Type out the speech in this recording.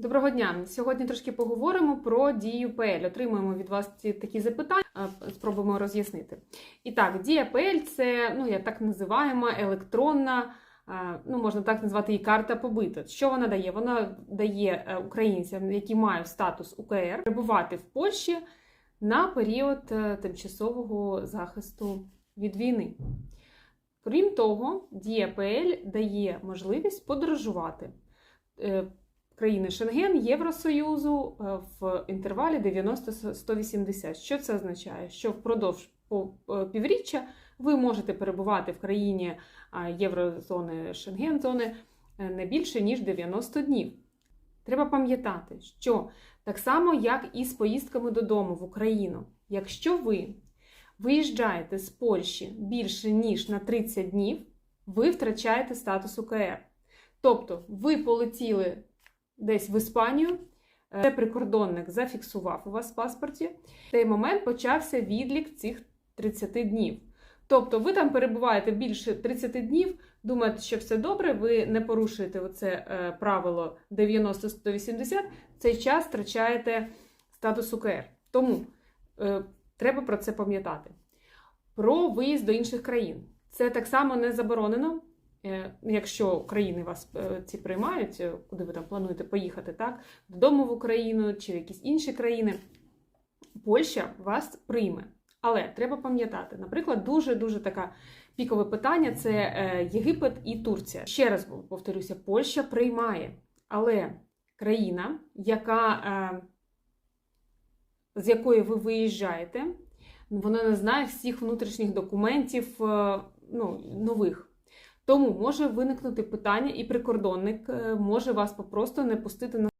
Доброго дня! Сьогодні трошки поговоримо про дію ПЛ. Отримуємо від вас ці такі запитання, е, спробуємо роз'яснити. І так, дія ПЛ це, ну, як так називаємо, електронна, е, ну, можна так назвати її карта побиту. Що вона дає? Вона дає е, українцям, які мають статус УКР, перебувати в Польщі на період е, тимчасового захисту від війни. Крім того, дія ПЛ дає можливість подорожувати. Е, країни Шенген, Євросоюзу е, в інтервалі 90-180. Що це означає? Що впродовж е, півріччя ви можете перебувати в країні Єврозони Шенген-зони е, не більше, ніж 90 днів. Треба пам'ятати, що так само, як і з поїздками додому в Україну, якщо ви виїжджаєте з Польщі більше, ніж на 30 днів, ви втрачаєте статус УКР. Тобто ви полетіли десь в Іспанію, е, це прикордонник зафіксував у вас в паспорті. В цей момент почався відлік цих 30 днів. Тобто ви там перебуваєте більше 30 днів, думаєте, що все добре, ви не порушуєте оце е, правило 90-180, в цей час втрачаєте статус УКР. Тому е, треба про це пам'ятати. Про виїзд до інших країн. Це так само не заборонено. Е, Якщо країни вас е, ці приймають, е, куди ви там плануєте поїхати, так, додому в Україну чи в якісь інші країни, Польща вас прийме. Але треба пам'ятати, наприклад, дуже дуже таке пікове питання це Єгипет і Турція. Ще раз повторюся, Польща приймає, але країна, яка, з якої ви виїжджаєте, вона не знає всіх внутрішніх документів ну, нових. Тому може виникнути питання, і прикордонник е, може вас попросту не пустити на